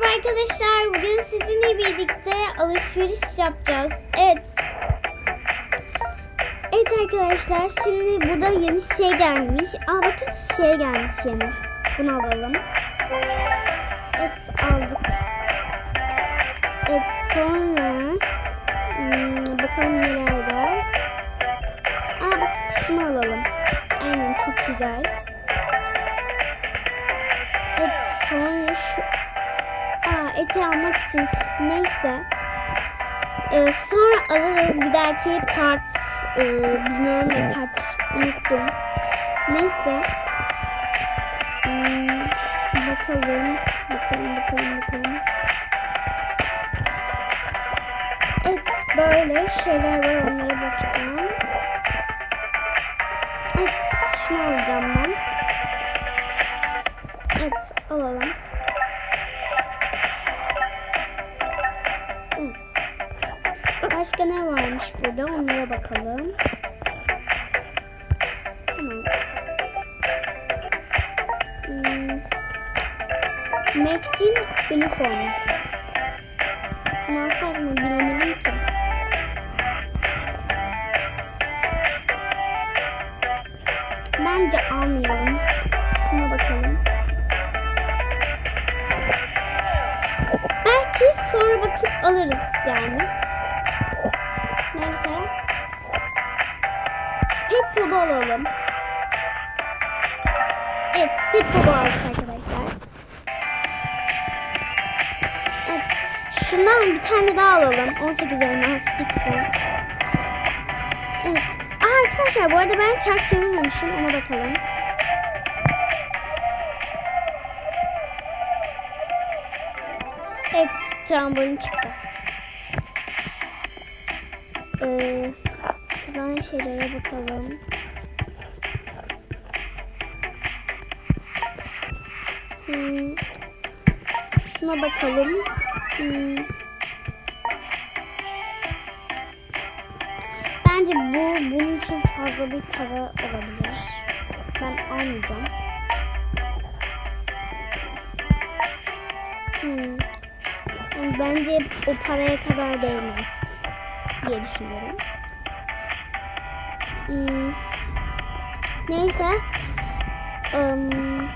Merhaba arkadaşlar. Bugün sizinle birlikte alışveriş yapacağız. Evet. Evet arkadaşlar. Şimdi burada yeni şey gelmiş. Aa bakın şey gelmiş yeni. Bunu alalım. Evet aldık. Evet sonra hmm, bakalım neler var. Aa bak şunu alalım. Aynen çok güzel. Evet sonra eti almak için neyse. Ee, sonra alırız bir dahaki part e, bilmiyorum ne kaç unuttum. Neyse. Hmm, bakalım. Bakalım bakalım bakalım. Evet böyle şeyler var onlara bakacağım. Evet şunu alacağım ben. Evet alalım. Başka ne varmış burada? Onlara bakalım. Tamam. Hmm. Max'in üniforması. Ne alsak mı bilemedim ki. Bence almayalım. Şuna bakalım. Belki sonra bakıp alırız yani. Polo alalım. Evet, Pet Polo aldık arkadaşlar. Evet, şundan bir tane daha alalım. 18 elmas gitsin. Evet. Aa, arkadaşlar bu arada ben çark çevirmemişim. Ona bakalım. Evet, trambolin çıktı. Ee, şuradan şeylere bakalım. Hmm, şuna bakalım. Hmm. Bence bu bunun için fazla bir para olabilir. Ben almayacağım. Hmm. Bence o paraya kadar değmez diye düşünüyorum. Hmm. Neyse. Um,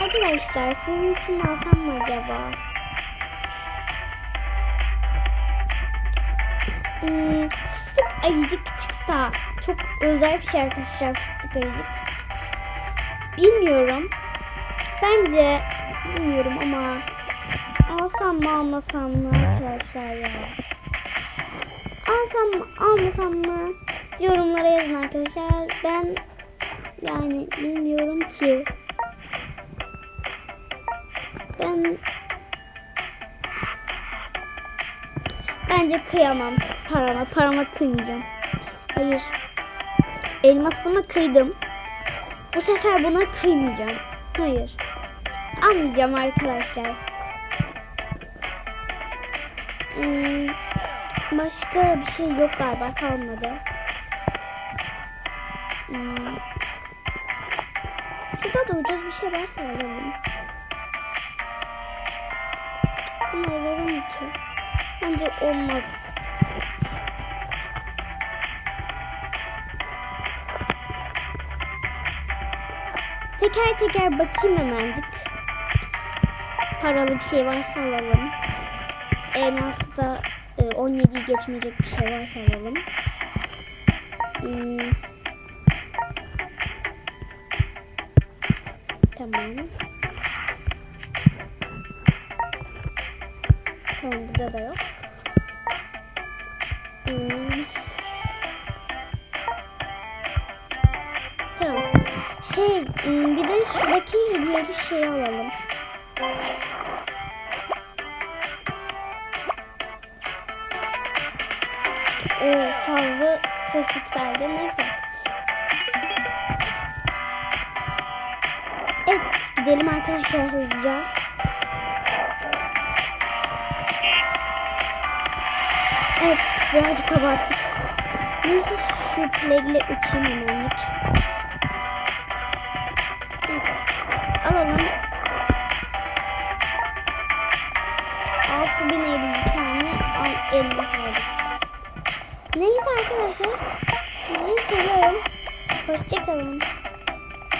arkadaşlar sizin için alsam mı acaba? Hmm, fıstık ayıcık çıksa çok özel bir şey arkadaşlar fıstık ayıcık. Bilmiyorum. Bence bilmiyorum ama alsam mı almasam mı arkadaşlar ya. Alsam mı almasam mı yorumlara yazın arkadaşlar. Ben yani bilmiyorum ki. Ben bence kıyamam parama. Parama kıymayacağım. Hayır. Elmasıma kıydım. Bu sefer buna kıymayacağım. Hayır. Almayacağım arkadaşlar. Hmm, başka bir şey yok galiba kalmadı. Hmm. Şurada da ucuz bir şey varsa alalım. Bunu alalım ki. Bence olmaz. Teker teker bakayım hemencik. Paralı bir şey varsa alalım. Elmas'ta da e, 17'yi geçmeyecek bir şey varsa alalım. Hmm. Tamam. Tamam burada da yok. Hmm. Tamam. Şey hmm, bir de şuradaki hediyeli şeyi alalım. O fazla ses yükseldi. Neyse. Evet gidelim arkadaşlar hızlıca. Evet birazcık abarttık. Neyse şu plagle uçayım hemencik. Evet. Alalım. 6050 tane al- elmas aldık. Neyse arkadaşlar. Sizi seviyorum. Hoşçakalın.